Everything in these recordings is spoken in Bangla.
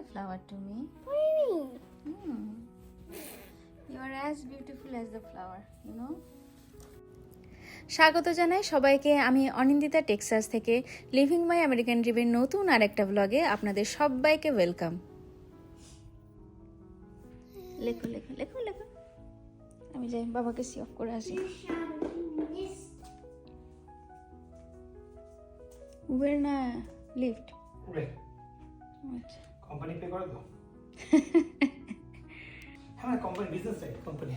a flower to me. What do you mean? Hmm. You are as beautiful as the flower, you know? স্বাগত জানাই সবাইকে। আমি অনিন্দিতা টেক্সাস থেকে। লিভিং মাই আমেরিকান ড্রিমের নতুন আর একটা ব্লগে আপনাদের সবাইকে ওয়েলকাম লেখো লেখো লেখো লেখো। আমি যাই বাবাকে সি অফ করে আসি। উবের না লিফট আচ্ছা। কোম্পানি পে করে তো হ্যাঁ কোম্পানি বিজনেস রাইট কোম্পানি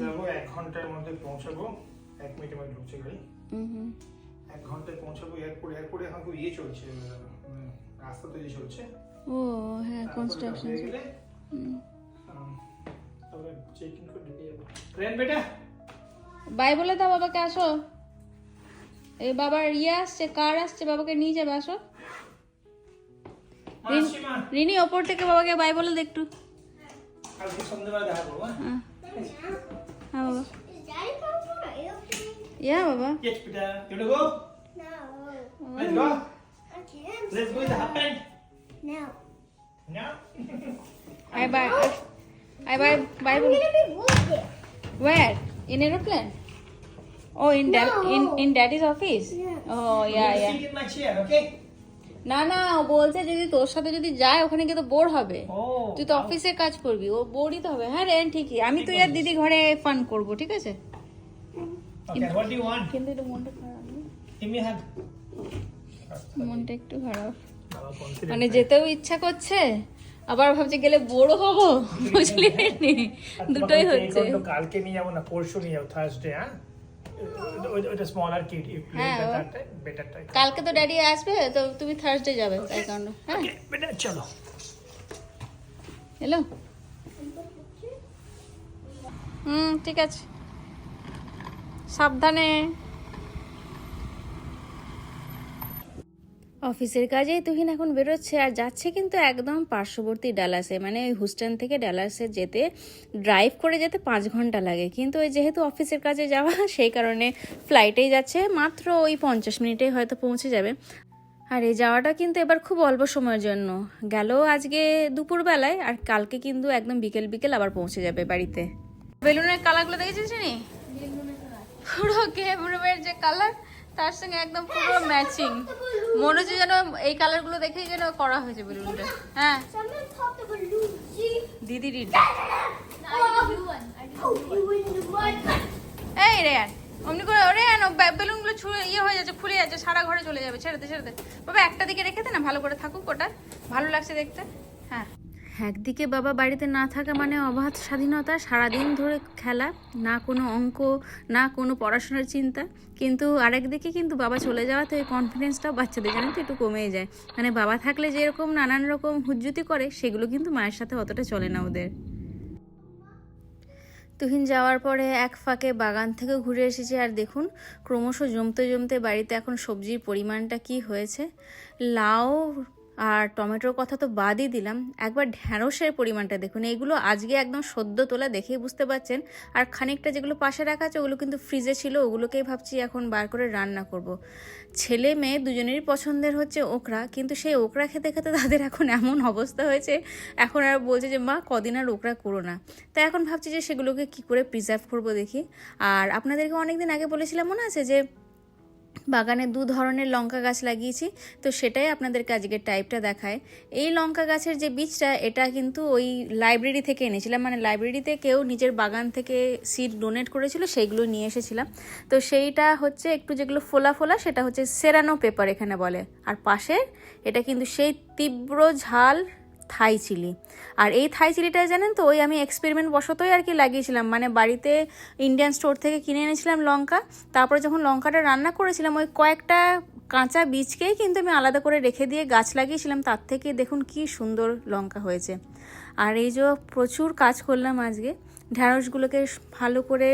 যাব এক ঘণ্টার মধ্যে পৌঁছাবো। এক মিনিটের মধ্যে ঢুকছে গাড়ি। এক ঘন্টায় পৌঁছাবো এয়ারপোর্ট এয়ারপোর্টে এখন ইয়ে চলছে উম, রাস্তা তৈরি চলছে। ও হ্যাঁ কনস্ট্রাকশন গেলে তারপরে চেক ইন করে ঢুকে যাব। ট্রেন বেটা? বাই বলে দাও বাবাকে আসো। এই বাবার ইয়ে আসছে কার আসছে বাবাকে নিয়ে যাবে আসো রিনি ওপর থেকে বাবাকে বাই বলে দে একটু হ্যাঁ হ্যাঁ হ্যাঁ বাবা? ইয়া বাবা I bye I bye be wounded. Where? In aeroplane? Oh, in dad No. in in daddy's office? Yeah. Oh, yeah, yeah. sit in my chair okay? না না ও বলছে যদি তোর সাথে যদি যায় ওখানে গিয়ে তো বোর হবে। তুই তো অফিসে কাজ করবি ও বোরই তো হবে। হ্যাঁ রে ঠিকই। আমি তুই আর দিদি ঘরে ফান করব ঠিক আছে? Okay what do you want? কিন্তু একটু মনটা খারাপ একটু খারাপ। মানে যেতেও ইচ্ছা করছে আবার ভাবছে গেলে বড় হব বুঝলি? দুটোই হচ্ছে। কালকে নিয়ে যাব না পরশু নিয়ে যাব থার্সডে হ্যাঁ? ওইটা স্মলার কিড হ্যাঁ, বেটার কালকে তো ড্যাডি আসবে তো তুমি থার্সডে যাবে তাই কারণে হ্যাঁ। বেটা চলো। হ্যালো হুম ঠিক আছে। সাবধানে। অফিসের কাজে তুহিন এখন বেরোচ্ছে আর যাচ্ছে কিন্তু একদম পার্শ্ববর্তী ডালাসে মানে ওই হুস্টন থেকে ডালাসে যেতে ড্রাইভ করে যেতে পাঁচ ঘণ্টা লাগে। কিন্তু ওই যেহেতু অফিসের কাজে যাওয়া সেই কারণে ফ্লাইটেই যাচ্ছে মাত্র ওই পঞ্চাশ মিনিটেই হয়তো পৌঁছে যাবে। আর এই যাওয়াটা কিন্তু এবার খুব অল্প সময়ের জন্য। গেল আজকে দুপুরবেলায় আর কালকে কিন্তু একদম বিকেল বিকেল আবার পৌঁছে যাবে বাড়িতে। বেলুনের কালারগুলো দেখেছিস নি? পুরো রুমের যে কালার তার সঙ্গে একদম পুরো ম্যাচিং মনে হচ্ছে যেন এই কালারগুলো দেখেই যেন করা হয়েছে বেলুনটা। হ্যাঁ? দিদি mud. এই রেয়ান, অমনি করে রেয়ান বেলুনগুলো ছুঁড়ে ইয়ে হয়ে যাচ্ছে খুলে যাচ্ছে, সারা ঘরে চলে যাবে। ছেড়ে দে ছেড়ে দে। বাবা একটা দিকে রেখে দে না, ভালো করে থাকুক ওটা। ভালো লাগছে দেখতে। একদিকে বাবা বাড়িতে না থাকা মানে অবাধ স্বাধীনতা, সারাদিন ধরে খেলা, না কোনো অঙ্ক, না কোনো পড়াশোনার চিন্তা। কিন্তু আরেকদিকে কিন্তু বাবা চলে যাওয়াতে ওই কনফিডেন্সটাও বাচ্চাদের জানেন তো একটু কমেই যায়। মানে বাবা থাকলে যেরকম নানান রকম হুজ্জুতি করে, সেগুলো কিন্তু মায়ের সাথে অতটা চলে না ওদের। তুহিন যাওয়ার পরে এক ফাঁকে বাগান থেকে ঘুরে এসেছি। আর দেখুন, ক্রমশ জমতে জমতে বাড়িতে এখন সবজির পরিমাণটা কি হয়েছে। লাউ আর টমেটোর কথা তো বাদই দিলাম। একবার ঢ্যাঁড়সের পরিমাণটা দেখুন। এইগুলো আজকে একদম সদ্য তোলা দেখেই বুঝতে পারছেন। আর খানিকটা যেগুলো পাশে রাখা আছে, ওগুলো কিন্তু ফ্রিজে ছিল, ওগুলোকেই ভাবছি এখন বার করে রান্না করব। ছেলে মেয়ে দুজনেরই পছন্দের হচ্ছে ওকরা, কিন্তু সেই ওকরা খেতে খেতে তাদের এখন এমন অবস্থা হয়েছে, এখন আর বলছে যে, মা, কদিন আর ওকরা করো না। তাই এখন ভাবছি যে, সেগুলোকে কি করে প্রিজার্ভ করব দেখি। আর আপনাদেরকে অনেকদিন আগে বলেছিলাম, মনে আছে যে বাগানে দু ধরনের লঙ্কা গাছ লাগিয়েছি। তো সেটাই আপনাদেরকে আজকের টাইপটা দেখায়। এই লঙ্কা গাছের যে বীজটা, এটা কিন্তু ওই লাইব্রেরি থেকে এনেছিলাম। মানে লাইব্রেরিতে কেউ নিজের বাগান থেকে সিড ডোনেট করেছিল সেইগুলো নিয়ে এসেছিলাম। তো সেইটা হচ্ছে একটু যেগুলো ফোলা ফোলা, সেটা হচ্ছে সেরানো পেপার এখানে বলে। আর পাশে এটা কিন্তু সেই তীব্র ঝাল থাই চিলি। আর এই থাই চিলিটা জানেন তো, ওই আমি এক্সপেরিমেন্ট বশতই আর কি লাগিয়েছিলাম। মানে বাড়িতে ইন্ডিয়ান স্টোর থেকে কিনে এনেছিলাম লঙ্কা, তারপরে যখন লঙ্কাটা রান্না করেছিলাম, ওই কয়েকটা কাঁচা বীজকেই কিন্তু আমি আলাদা করে রেখে দিয়ে গাছ লাগিয়েছিলাম, তার থেকে দেখুন কি সুন্দর লঙ্কা হয়েছে। আর এই যে প্রচুর কাজ করলাম আজকে ঢ্যাঁড়সগুলোকে ভালো করে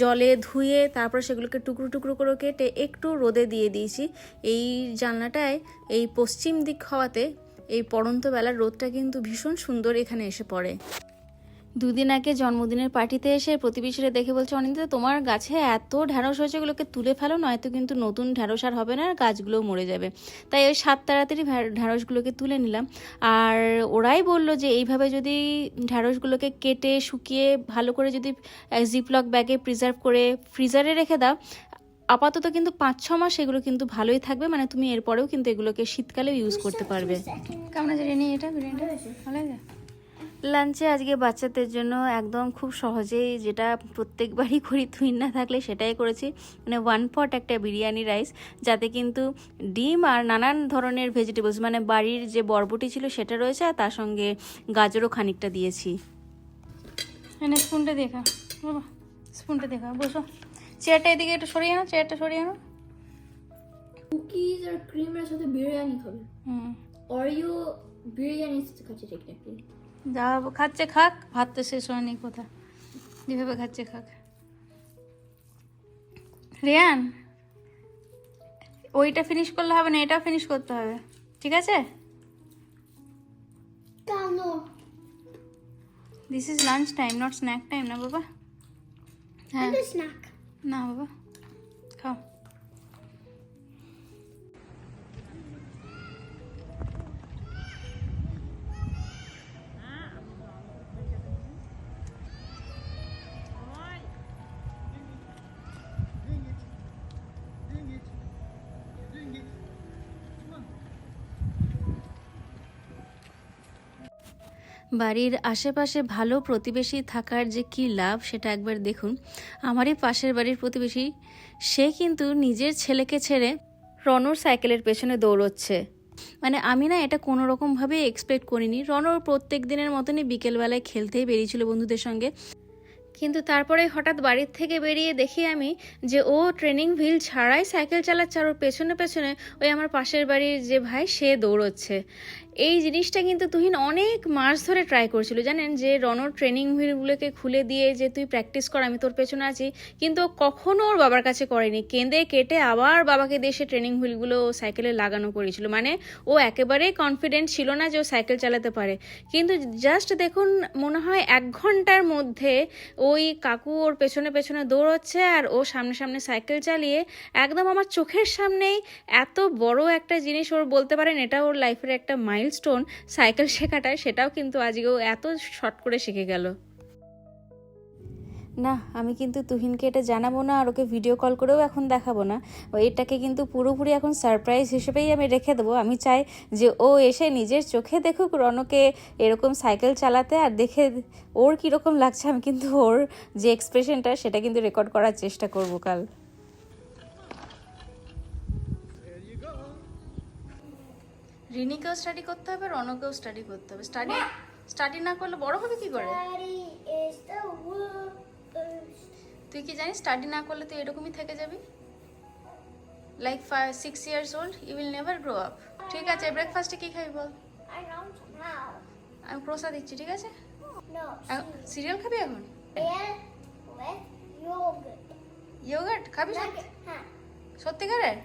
জলে ধুয়ে, তারপর সেগুলোকে টুকরো টুকরো করে কেটে একটু রোদে দিয়ে দিয়েছি। এই জানলাটায় এই পশ্চিম দিক হওয়াতে এই পড়ন্ত বেলার রোদটা কিন্তু ভীষণ সুন্দর এখানে এসে পড়ে। দুদিন আগে জন্মদিনের পার্টিতে এসে প্রতিবেশীরা দেখে বলছে, অনিন্দিতা, তোমার গাছে এত ঢ্যাঁড়স হয়েছে, এগুলোকে তুলে ফেলো, নয়তো কিন্তু নতুন ঢ্যাঁড়স আর হবে না, আর গাছগুলোও মরে যাবে। তাই ওই সাত তাড়াতাড়ি ঢ্যাঁড়সগুলোকে তুলে নিলাম। আর ওরাই বলল যে, এইভাবে যদি ঢ্যাঁড়সগুলোকে কেটে, শুকিয়ে ভালো করে যদি জিপলক ব্যাগে প্রিজার্ভ করে ফ্রিজারে রেখে দাও আপাতত কিন্তু পাঁচ ছ মাস এগুলো কিন্তু ভালোই থাকবে। মানে তুমি এরপরেও কিন্তু এগুলোকে শীতকালেও ইউজ করতে পারবে। কেমন আছে রেনি? এটা বিরিয়ানিটা ভালো লাগে লাঞ্চে আজকে বাচ্চাদের জন্য একদম খুব সহজেই যেটা প্রত্যেকবারই করি তুই না থাকলে সেটাই করেছি। মানে ওয়ান পট একটা বিরিয়ানি রাইস যাতে কিন্তু ডিম আর নানান ধরনের ভেজিটেবলস মানে বাড়ির যে বরবটি ছিল সেটা রয়েছে আর তার সঙ্গে গাজরও খানিকটা দিয়েছি। এনে স্পুনটা দেখা বাবা স্পুনটা দেখা বসো। চেয়ারটা এদিকে একটু সরিয়ে আনো চেয়ারটা সরিয়ে আনো। কুকিজ আর ক্রিমের সাথে বিরিয়ানি খাবে। হুম। অরিও বিরিয়ানির সাথে খাচ্ছে টেকনিক্যালি যা খাচ্ছে খাক ভাত তো শেষ হয়নি কোথা যেভাবে খাচ্ছে খাক। রিয়ান ওইটা ফিনিশ করলে হবে না এটাও ফিনিশ করতে হবে। ঠিক আছে? This is lunch time not snack time না বাবা? হ্যাঁ। স্ন্যাক না বাবা খাও। বাড়ির আশেপাশে ভালো প্রতিবেশী থাকার যে কী লাভ, সেটা একবার দেখুন। আমারই পাশের বাড়ির প্রতিবেশী, সে কিন্তু নিজের ছেলেকে ছেড়ে রনর সাইকেলের পেছনে দৌড়চ্ছে। মানে আমি না এটা কোনো রকমভাবে এক্সপেক্ট করিনি। রনর প্রত্যেক দিনের মতনই বিকেলবেলায় খেলতেই বেরিয়েছিল বন্ধুদের সঙ্গে। কিন্তু তারপরে হঠাৎ বাড়ির থেকে বেরিয়ে দেখি আমি যে ও ট্রেনিং হুইল ছাড়াই সাইকেল চালাচ্ছে আর ওর পেছনে পেছনে ওই আমার পাশের বাড়ির যে ভাই, সে দৌড়চ্ছে। এই জিনিসটা কিন্তু তুহিন অনেক মাস ধরে ট্রাই করছিল, জানেন? যে রনর ট্রেনিং হুইলগুলোকে খুলে দিয়ে যে তুই প্র্যাকটিস কর, আমি তোর পেছনে আছি। কিন্তু কখনো ওর বাবার কাছে করেনি। কেঁদে কেটে আবার বাবাকে সে ট্রেনিং হুইলগুলো সাইকেলে লাগানো করেছিল। মানে ও একেবারেই কনফিডেন্ট ছিল না যে ও সাইকেল চালাতে পারে। কিন্তু জাস্ট দেখুন, মনে হয় এক ঘণ্টার মধ্যে ওই কাকু ওর পেছনে পেছনে দৌড়চ্ছে আর ও সামনে সামনে সাইকেল চালিয়ে একদম আমার চোখের সামনেই এত বড় একটা জিনিস ওর বলতে পারেন, এটা ওর লাইফের একটা মাইলস্টোন সাইকেল শেখাটা সেটাও কিন্তু আজকে ও এত শর্ট করে শিখে গেল। না, আমি কিন্তু তুহিনকে এটা জানাব না আর ওকে ভিডিও কল করেও এখন দেখাবো না। ও এটাকে কিন্তু পুরোপুরি এখন সারপ্রাইজ হিসেবেই আমি রেখে দেবো। আমি চাই যে ও এসে নিজের চোখে দেখুক রনকে এরকম সাইকেল চালাতে আর দেখে ওর কীরকম লাগছে। আমি কিন্তু ওর যে এক্সপ্রেশনটা সেটা কিন্তু রেকর্ড করার চেষ্টা করব কাল। রিনিকেও স্টাডি করতে হবে রনকেও স্টাডি করতে হবে। স্টাডি স্টাডি না করলে বড় হবে কি করে. তুই কি জানিস স্টাডি না করলে তুই এরকমই থেকে যাবি? Like five six years old you will never grow up ঠিক আছে ব্রেকফাস্টে কি খাবি বল. আমি প্রসাদ দিচ্ছি ঠিক আছে? সিরিয়াল খাবি এখন? ইয়োগার্ট খাবি huh? সত্যিকারের.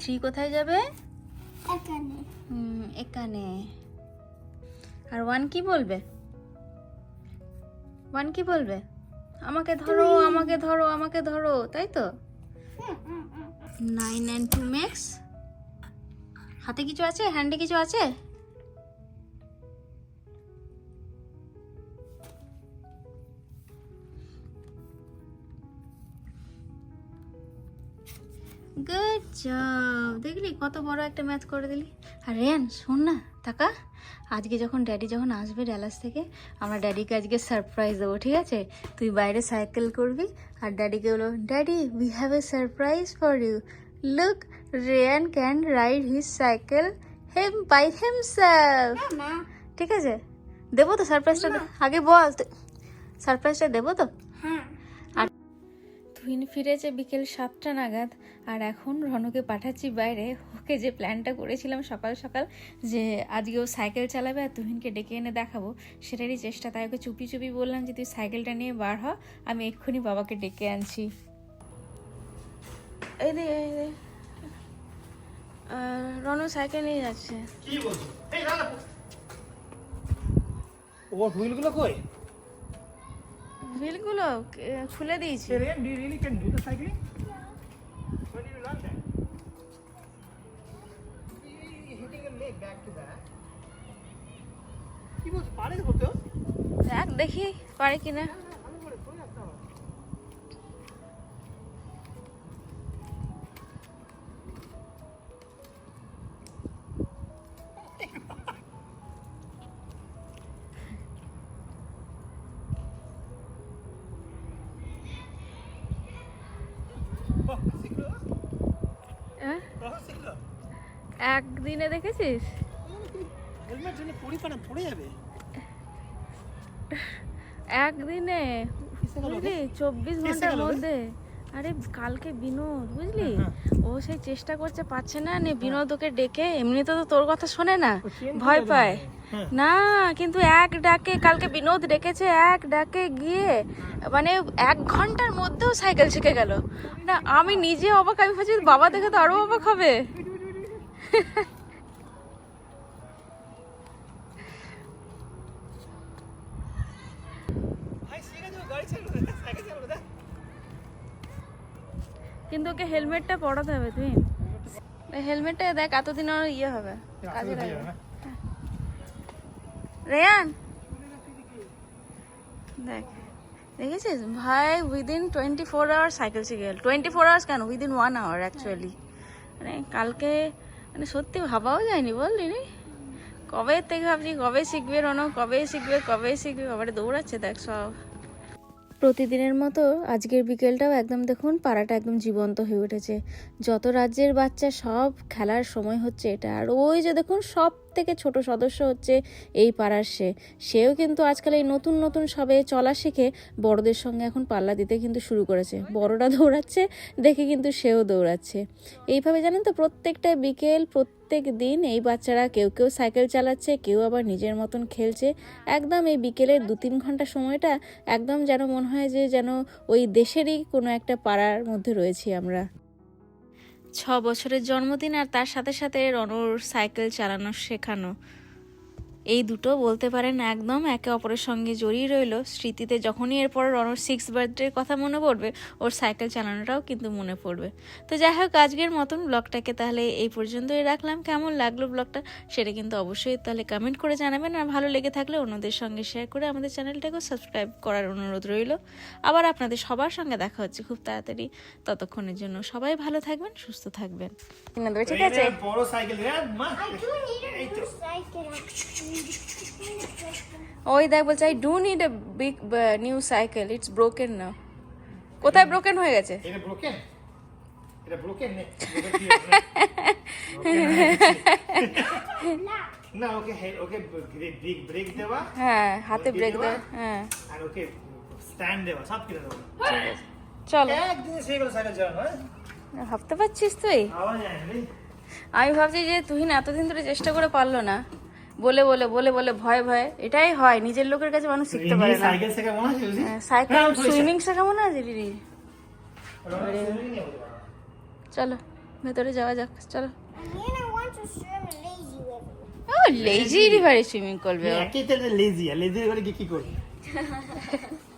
থ্রি কোথায় যাবে? এখানে। হুম, এখানে। আর ওয়ান কি বলবে? ওয়ান কি বলবে? আমাকে ধরো আমাকে ধরো আমাকে ধরো তাই তো? নাইন অ্যান্ড টু ম্যাক্স হাতে কিছু আছে? হ্যান্ডে কিছু আছে? গুড জব দেখলি কত বড় একটা ম্যাচ করে দিলি। আর রেয়ান শোন না টাকা আজকে যখন ড্যাডি যখন আসবে ড্যালাস থেকে আমরা ড্যাডিকে আজকে সারপ্রাইজ দেবো ঠিক আছে? তুই বাইরে সাইকেল করবি আর ড্যাডিকে বলো daddy we have a surprise for you look Reyan can ride his cycle him by himself ঠিক আছে? দেবো তো সারপ্রাইজটা আগে বল সারপ্রাইজটা দেবো তো? হ্যাঁ। তুহিন ফিরেছে বিকেল সাতটা নাগাদ আর এখন রনকে পাঠাচ্ছি বাইরে। ওকে যে প্ল্যানটা করেছিলাম সকাল সকাল যে আজকে ও সাইকেল চালাবে আর তুহিনকে ডেকে এনে দেখাবো সেটারই চেষ্টা। তাই ওকে চুপি চুপি বললাম যে তুই সাইকেলটা নিয়ে বার হ আমি এক্ষুনি বাবাকে ডেকে আনছি। এই দে এই দে। রনু সাইকেল নিয়ে যাচ্ছে। কি বলছো? এই দাঁড়া। ওর হুইলগুলো কই? হুইলগুলো ছুলে রে do really can do the cycling when দেখি পারে কিনা। একদিনে দেখেছিস? একদিনে? বুঝলি চব্বিশ ঘণ্টার মধ্যে। আরে কালকে বিনোদ বুঝলি? হ্যাঁ, ও সেই চেষ্টা করছে পাচ্ছে না নে বিনোদ ওকে ডেকে। এমনিতে তো তোর কথা শোনে না। ভয় পায়। হ্যাঁ। না কিন্তু এক ডাকে কালকে বিনোদ ডেকেছে এক ডাকে গিয়ে মানে এক ঘণ্টার মধ্যেও সাইকেল শিখে গেল। না আমি নিজে অবাক আমি ভাবছি বাবা দেখে তো আরও অবাক হবে। কিন্তু ওকে হেলমেটটা পরাতে হবে তুই। হেলমেটটা দেখ এতদিন আর ইয়ে হবে। কাজে লাগবে রেয়ান! দেখ দেখেছিস? ভাই within twenty four hour cycle শিখে গেল। টোয়েন্টি ফোর আওয়ার্স কেন? উইদিন ওয়ান আওয়ার অ্যাকচুয়ালি মানে কালকে মানে সত্যি ভাবাও যায়নি, বললি নি কবে থেকে ভাবছি, কবে শিখবে রনো কবে শিখবে কবে শিখবে? কবে দৌড়াচ্ছে দেখ সব। প্রতিদিনের মতো আজকের বিকেলটাও একদম দেখুন, পাড়াটা একদম জীবন্ত হয়ে উঠেছে। যত রাজ্যের বাচ্চা, সব খেলার সময় হচ্ছে এটা। আর ওই যে দেখুন, সব থেকে ছোট সদস্য হচ্ছে এই পাড়ার সে। সেও কিন্তু আজকাল এই নতুন নতুন সবে চলা শিখে বড়দের সঙ্গে এখন পাল্লা দিতে কিন্তু শুরু করেছে। বড়রা দৌড়াচ্ছে, দেখে কিন্তু সেও দৌড়াচ্ছে। এইভাবে জানেন তো, প্রত্যেকটা বিকেল, প্রত্যেক দিন এই বাচ্চারা কেউ কেউ সাইকেল চালাচ্ছে, কেউ আবার নিজের মতন খেলছে। একদম এই বিকেলের দু তিন ঘণ্টা সময়টা একদম যেন মনে হয় যে, যেন ওই দেশেরই কোনো একটা পাড়ার মধ্যে রয়েছি আমরা। ছ বছরের জন্মদিন আর তার সাথে সাথে রনর সাইকেল চালানো শেখানো। এই দুটো বলতে পারেন একদম একে অপরের সঙ্গে জড়িয়ে রইল। স্মৃতিতে যখনই এরপর রনর সিক্স বার্থডের কথা মনে পড়বে ওর সাইকেল চালানোটাও কিন্তু মনে পড়বে। তো যাই হোক আজকের মতন ব্লগটাকে তাহলে এই পর্যন্তই রাখলাম। কেমন লাগল ব্লগটা সেটা কিন্তু অবশ্যই তাহলে কমেন্ট করে জানাবেন। আর ভালো লেগে থাকলে অন্যদের সঙ্গে শেয়ার করে আমাদের চ্যানেলটাকেও সাবস্ক্রাইব করার অনুরোধ রইল। আবার আপনাদের সবার সঙ্গে দেখা হচ্ছে খুব তাড়াতাড়ি। ততক্ষণের জন্য সবাই ভালো থাকবেন সুস্থ থাকবেন। ঠিক আছে বড় সাইকেল ওই দেখ বলছে I do need a big new cycle it's broken না কোথায় ব্রোকেন হয়ে গেছে? এটা ব্রোকেন এটা ব্রোকেন নে না ওকে ওকে ব্রেক ব্রেক দেওয়া। হ্যাঁ হাতে ব্রেক দেওয়া? দে হ্যাঁ। আর ওকে স্ট্যান্ড দেওয়া সব দেওয়া। আছে চলো। একদিনে সেই সাইকেল চালানো হ্যাঁ? ভাবতে পারছিস তুই। আমি ভাবছি যে তুই না এতদিন ধরে চেষ্টা করে পারল না। বলে বলে বলে বলে ভয় ভয়। এটাই হয় নিজের লোকের কাছে মানুষ শিখতে পারে না। সাইকেল শেখা মনে আছে হ্যাঁ, সাইকেল সুইমিং শেখা সুইমিং আছে দিদি। চলো ভেতরে যাওয়া যাক চলো. ও লেজি রিভারে সুইমিং করবে লেজি লেজি করে কি কি করবে?